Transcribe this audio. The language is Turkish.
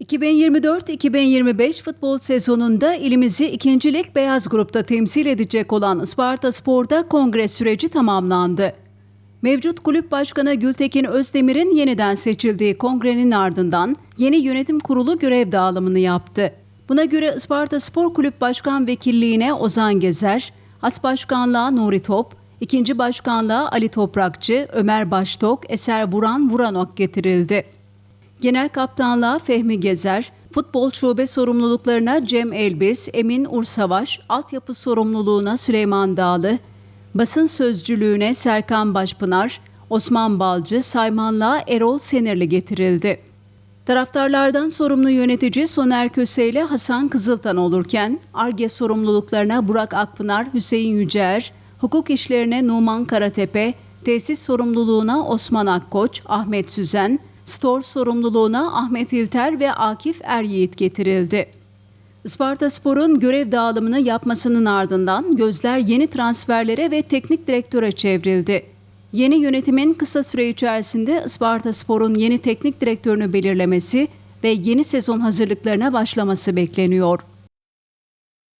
2024-2025 futbol sezonunda ilimizi ikinci lig beyaz grupta temsil edecek olan Isparta Spor'da kongre süreci tamamlandı. Mevcut kulüp başkanı Gültekin Özdemir'in yeniden seçildiği kongrenin ardından yeni yönetim kurulu görev dağılımını yaptı. Buna göre Isparta Spor Kulüp Başkan Vekilliğine Ozan Gezer, As Başkanlığa Nuri Top, ikinci başkanlığa Ali Toprakçı, Ömer Baştok, Eser Vuran Vuranok getirildi. Genel kaptanlığa Fehmi Gezer, futbol şube sorumluluklarına Cem Elbis, Emin Ursavaş, altyapı sorumluluğuna Süleyman Dağlı, basın sözcülüğüne Serkan Başpınar, Osman Balcı, saymanlığa Erol Senirli getirildi. Taraftarlardan sorumlu yönetici Soner Köse ile Hasan Kızıltan olurken, ARGE sorumluluklarına Burak Akpınar, Hüseyin Yücer, hukuk işlerine Numan Karatepe, tesis sorumluluğuna Osman Akkoç, Ahmet Süzen, store sorumluluğuna Ahmet İlter ve Akif Eryiğit getirildi. Isparta Spor'un görev dağılımını yapmasının ardından gözler yeni transferlere ve teknik direktöre çevrildi. Yeni yönetimin kısa süre içerisinde Isparta Spor'un yeni teknik direktörünü belirlemesi ve yeni sezon hazırlıklarına başlaması bekleniyor.